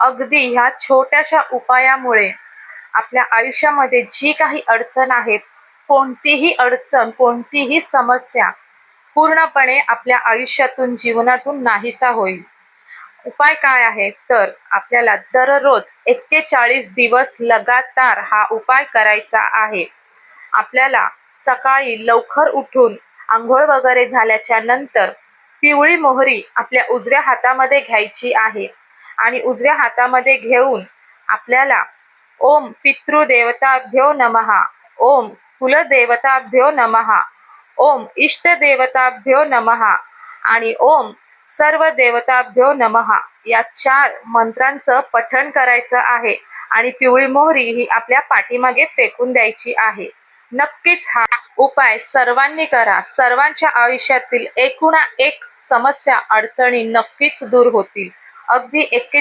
अगदी ह्या छोट्याशा उपायामुळे आपल्या आयुष्यामध्ये जी काही अडचण आहे कोणतीही अडचण कोणतीही समस्या पूर्णपणे आपल्या आयुष्यातून जीवनातून नाहीसा होईल. उपाय काय आहे तर आपल्याला दररोज एक्केचाळीस दिवस लगातार हा उपाय करायचा आहे. आपल्याला सकाळी लवकर उठून आंघोळ वगैरे झाल्याच्यानंतर पिवळी मोहरी आपल्या उजव्या हातामध्ये घ्यायची आहे. आणि उजव्या हातामध्ये घेऊन आपल्याला ओम पितृदेवताभ्यो नमः. ओम कुलदेवताभ्यो नमः. ओम इष्टदेवताभ्यो नमः. आणि ओम सर्व देवताभ्यो नमः. या चार मंत्रांचं पठण करायचं आहे आणि पिवळी मोहरी ही आपल्या पाठीमागे फेकून द्यायची आहे. नक्कीच हा उपाय सर्वांनी करा. सर्वांच्या आयुष्यातील एकूणा एक समस्या अडचणी नक्कीच दूर होतील. अगदी एके